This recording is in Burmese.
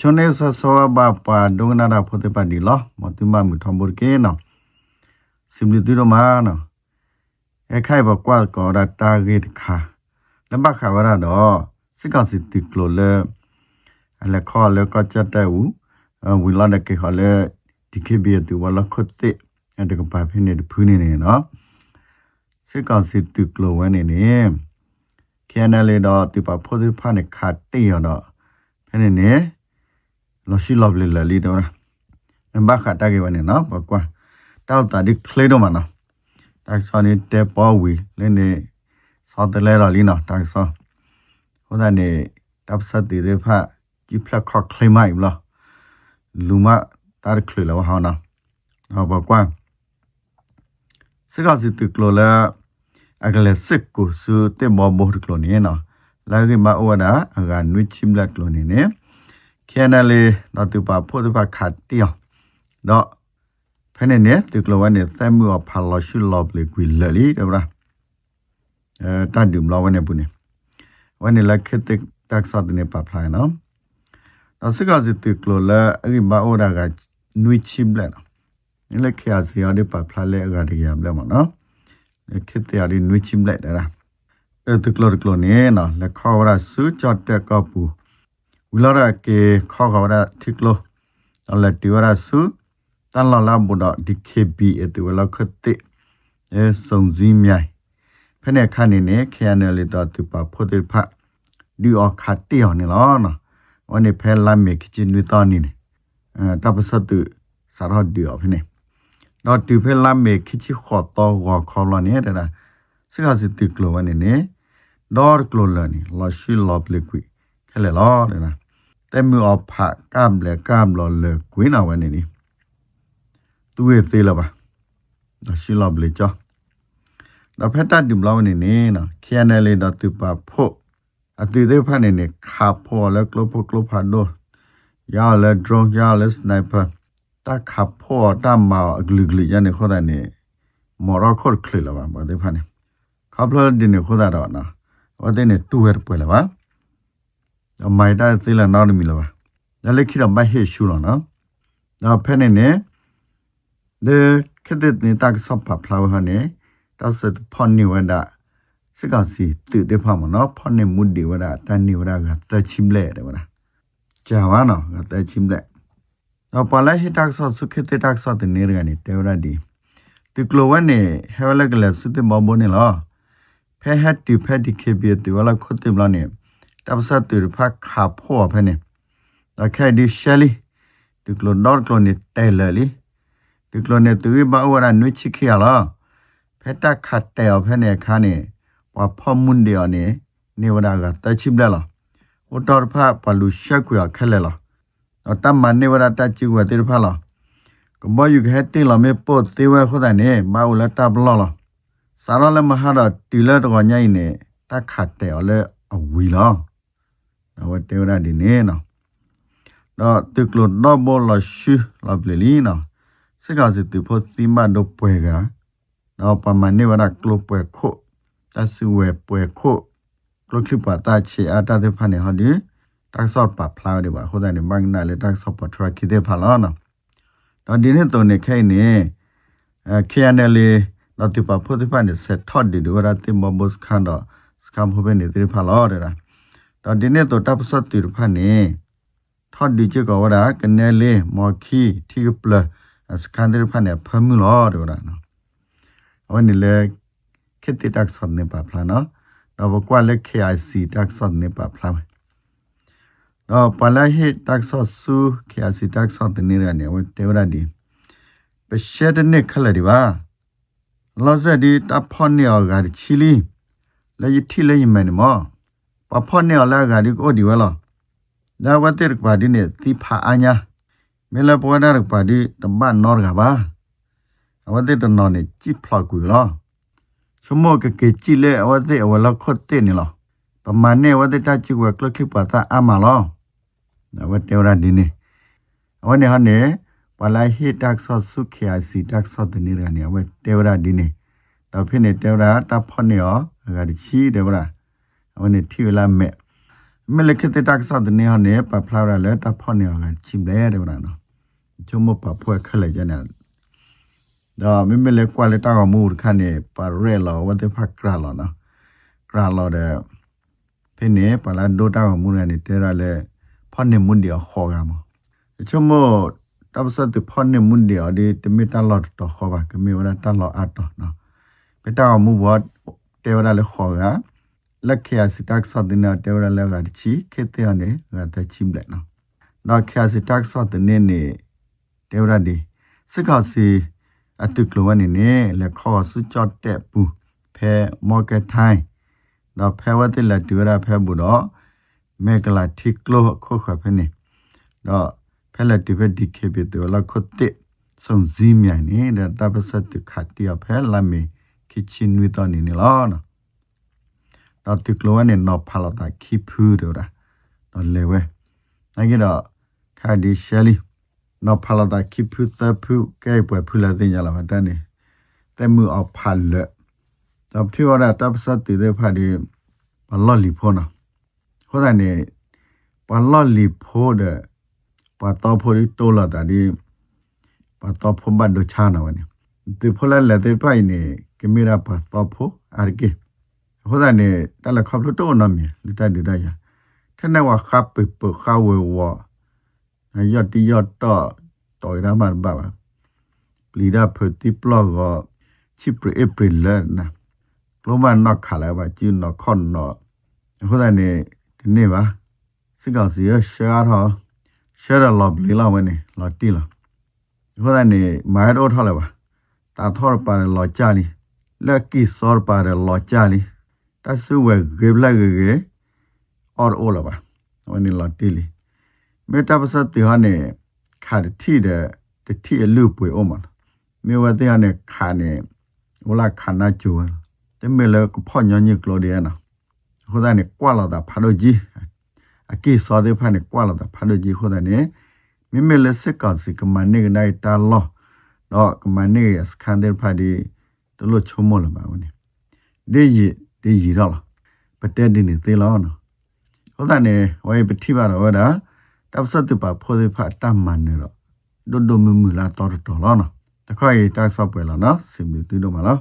ချွန်နေဆဆောဘာပါဒုငနာတာဖိုတေပါဒီလောမတူမမူထံဘောကေနော်စင်ဘလီတူရမာနော်အခိုင်ဘကွာကောရတာဂက်ခါလဘခါဝရတော့စစ်ကောင်စီတီကလိုလေအလခေါ်လေကချက်တဲ့ဦးဝီလာတဲ့ကေခလေဒီကေဘီတူဝလာခွတ်တဲ့အဲ့ဒါကပါဖိနေဖူးနေနေနော်စစ်ကောင်စီတီကလိုဝနေနေခဲနလေတော့ဒီပါဖိုတေဖာနေခါတေရတော့ဖနေနေ လောရှိလောဘလေလလီတော့နဘခတာကေဝနေနော်ဘကွာတောက်တာဒီကလေတော့မနော်တိုက်စောနေတဲပေါ်ဝီလင်းနေစောတလဲတော့လီနော်တိုက်စောဟိုဒါနေတပ်စတ်တီတဲ့ဖာជីဖလက်ခေါကလေမိုင်ဘလားလူမတားကလေလောဟောင်းနော်ဟောဘကွာစကားစီတကလောလာအကလေစစ်ကိုစတဲ့မောမောကလောနေနော်လာကေမအဝနာအကနွိချိမလတ်ကလောနေနေ ခဲနလေတော့သူပါဖို့သူပါခတ်တီယောတော့ဖနေနေသူကလောဝနေသမှုအဖလာရှုလောပလေကွီလလီတော့ဗျာအဲတတ်ဒုမလောဝနေပုနေဝနေလက်ခက်တက်တက်ဆတ်နေပါဖလိုက်နော်တော့စကားစီသူကလောလာအကိမအော်ဒါကနွိချိမလက်နော်လက်ခရစီရတဲ့ပါဖလိုက်လေအကတည်းကမလဲမနော်လက်ခက်တဲ့ရီနွိချိမလက်ဒါအဲသူကလောကလောနေနော်လက်ခေါ်ရဆူချတ်တက်ကောပူ ဝီလာရကေခေါ်ခေါ်ရတိကလောအလက်တီဝရဆူတန်လာလာဘုဒဒီကေဘီအတူဝလောက်ခတ်တဲ့အဲစုံစည်းမြိုင်ဖက်နဲ့ခန့်နေနေခရနယ်လေတော့သူပါဖို့တဲ့ဖတ်ဒီအော်ခတ်တေော်နေလောနော်ဝနေဖဲလာမေခချင်းနွေတော်နေအဲတပ်ပစတုစာရဒီအော်ဖနေတော့ဒီဖဲလာမေခချီခေါ်တော့ဝါခေါ်လနေတဲ့စကားစစ်တကလောဝနေနေဒေါ်ကလောလနေလာရှိလောပလကွီ ခဲလေလောတဲ့နာတဲမူအဖကမ်လေကမ်လောလေကွင်းနာဝနေနေသူရဲ့သေးလာပါလာရှိလောပလေကြောဒါဖက်တဒီမလောနေနေနော်ခရနယ်လေတော့သူပါဖို့အတူသေးဖတ်နေနေခါဖို့လေကလဖို့ကလဖတ်တော့ရလေဒရုန်းရလေစနိုက်ပါတခါဖို့တမအဂလဂလရနေခေါ်တဲ့နေမော်ရခေါ်ခလလာပါဘာသေးဖတ်နေခါပလဒီနေခေါ်တာတော့နော်ဝတဲ့နေတူရပွဲလာပါ အမိုင်တာသေးလာနောက်နေမီလာပါဒါလည်းခိရမဟေရှူလောနော်ဒါဖဲနေနေဒီခက်တဲ့နေတက်ဆော့ပါဖလာဝဟနေတောက်စဖွန်နေဝဒစကစီတူတဲ့ဖမနော်ဖွန်နေမူဒီဝဒတန်နေဝဒကတချိမလဲတယ်ဝဒကြာဝါနော်ကတချိမလဲတော့ပလာဟိတက်ဆော့စုခတဲ့တက်ဆော့တဲ့နေရကနေတေဝရဒီဒီကလိုဝနေဟဲဝလကလစတဲ့မောဘနေလားဖဲဟက်တီဖက်ဒီခေဘီတီဝလာခုတ်တင်လာနေ တပ်စတ်တူဖက်ခါဖို့ဖဲနေတခဲဒီရှယ်လီဒီကလိုဒေါ်ကလိုနေတဲလလီဒီကလိုနေသူဘဝရနွိချခိရလားဖက်တက်ခတ်တဲဖဲနေခါနေပဖမွန်ဒီယနေနေဝဒါကတချိဘလလားဟိုတော်ဖက်ပလူရှက်ကွာခဲလဲလားတော့တမန်နေဝဒါတချိဝတေဖက်လားကမယူခဲတေလာမေပို့တေဝခုဒနေမာဦးလာတဘလောလားစားရလမဟာတော့တီလက်တော့ညိုင်းနေတခတ်တယ်လေအဝီလား တော့တေဝရဒီနေနော်တော့တကလို့တော့ဘောလရှိလပလီနော်စကားစစ်ဖို့သီမတော့ပွဲကတော့ပမနေဝရကလပွဲခိုတဆူဝဲပွဲခိုကလခိပတာချေအတာတဲ့ဖာနေဟောဒီတက်ဆော့ပါဖလာတယ်ပါဟိုတဲ့ဘန်နာလေတက်ဆော့ပါထရခိတဲ့ဖာလာနော်တော့ဒီနေ့တော့နေခိုင်နေအဲ KNL လတိပဖို့တဲ့ဖာနေဆက်ထော့ဒီဒဝရတိမဘုစခန်တော့စကမ်ဖို့ပဲနေတဲ့ဖာလာတယ် တော့ဒီနေ့တော့တပ်ဆော့တီဖာနေထော့ဒီချကဝရကနေလေမော်ခီတီပလစကန်ဒရဖာနေဖမှုလောတယ်ရနော်အဝနေလေခက်တိတက်ဆော့နေပါဖလာနော်တော့ဘကွာလက် KIC တက်ဆော့နေပါဖလာတော့ပလာဟိတက်ဆော့ဆူ KIC တက်ဆော့တဲ့နေရနေဝတေဝရဒီပရှက်တဲ့နေခလဒီပါလောဇဒီတဖော်နေော်ကချီလီလေယတိလေယမန်မော ပဖော့နေအလာဂါဒီကိုဒီဝလာဒါဝတိရပါဒီနေတိဖာအညာမေလပေါ်နာရပါဒီတဘန်နော်ကပါအဝတိတနော်နေជីဖလောက်ကူလောချမောကကေជីလေအဝတိအဝလခွတ်တဲ့နေလောပမာနေဝတိတជីဝကလခိပါတာအမလောဒါဝတေဝရာဒီနေအဝနေဟနေပလာဟိတက်ဆော့ဆုခိယာစီတက်ဆော့တနေရနေအဝတေဝရာဒီနေတော့ဖြစ်နေတေဝရာတဖော့နေရောအဂါဒီချီတေဝရာ အဝနေထီလာမဲမလခတဲ့တက်ဆာဒနေဟနေပဖလာရလဲတဖောနေအောင်ချင်လဲတယ်ဗလားနော်ကျုံမပပွဲခက်လဲကြနေဒါမင်းမလဲကွာလဲတောက်မူခနဲ့ပါရဲလောဝတ်ဖက်ကရလောနော်ကရလောတဲ့ဖိနေပလာဒိုတောက်မူရနေတဲရလဲဖောနေမွန်ဒီခေါ်ကမကျုံမတပ်စတ်ဖောနေမွန်ဒီအဒီတမီတလော့တော့ခေါ်ပါကမေဝရတလော့အတ်တော့နော်ပတောက်မူဘောတဲဝရလဲခေါ်က လက်ခရစီတက်ဆော့တဲ့နာတေရလဲကချီခေတဲ့အနေကတချိမလဲနော်နောက်ခရစီတက်ဆော့တဲ့နေနေတေရဒီစကစီအတုကလဝနေနေလက်ခေါ်စုချတ်တဲ့ပူဖဲမော်ကက်ထိုင်းတော့ဖဲဝတ်တဲ့လက်တူရဖဲဘူးတော့မေကလာတိကလောခုခဖဲနေတော့ဖဲလက်တူဖဲဒီခေပြတဲ့လောက်ခုတ်တဲ့စုံစည်းမြိုင်နေတဲ့တပ်ပစတ်ခတ်တရဖဲလာမီကီချင်ဝီတော့နေနေလားနော် တော့တိကလောနဲ့နော်ဖလာတာခိဖူးတော့တာတော့လေဝဲနိုင်ကြတော့ခါဒီရှယ်လီနော်ဖလာတာခိဖူးသဖူးကဲပွဲဖူးလာတင်ကြလာမတန်းနေတဲမှုအောင်ဖလတော့ဖြေရတာတပ်စတ်တည်တဲ့ဖာဒီဘလော်လီဖောနာဟောတယ်နေဘလော်လီဖိုးတဲ့ပါတော့ဖိုးရီတိုလာတာဒီပါတော့ဖုံးဘတ်ဒိုချာနာဝနေဒီဖိုးလာလက်တဲ့ပိုင်နေကင်မရာပါတော့ဖိုးအာကေ ဟိုဒနဲ့တလခပ်လို့တော့နမီလတဒဒရထနေဝခပ်ပပခါဝဝအယတိယတော့တော်ရမန်ဘာပလီဒါဖတိပလောကချိပရဧပြီလနာကလောမနခခလာပါကျင်းနခွန်နော်ဟိုဒနဲ့ဒီနေ့ပါစစ်ကောင်စီရရှာတော့ရှာရလော်ဘလီလာဝနေလော်တီလာဟိုဒနဲ့မိုင်တော့ထောက်လာပါတာထော်ပါလော်ကြနီလက်ကီစောပါလော်ကြနီ တဆူဝဲဂေဘလာဂေဂေအော်အိုလာပါဝနီလာတီလီမေတာပစတ်တီဟာနေခါတီတဲ့တတိအလူပွေအိုမန်မေဝတဲ့ဟာနေခါနေဝလာခါနာကျူတမေလကဖောညညကလိုဒီယနာဟိုဒါနေကွာလာတာဖာဒိုဂျီအကိစောတဲ့ဖာနေကွာလာတာဖာဒိုဂျီဟိုဒါနေမိမေလစကစီကမနေကနိုင် တာလောတော့ကမနေစကန်တဲ့ဖာဒီတလို့ချုံမလာပါဝနေဒီရီဒီရီတော့လားပတက်ဒီနေသေးလားနော်ဟုတ်တယ်နေဝိုင်းပတိပါတော့ဒါတပ်စတ်တပါဖိုးသေးဖတ်တမန်နေတော့ဒိုဒိုမမူလာတော်တော်လားနော်တခါရီတိုက်ဆော့ပွဲလားနော်စင်မီတူတော့မလား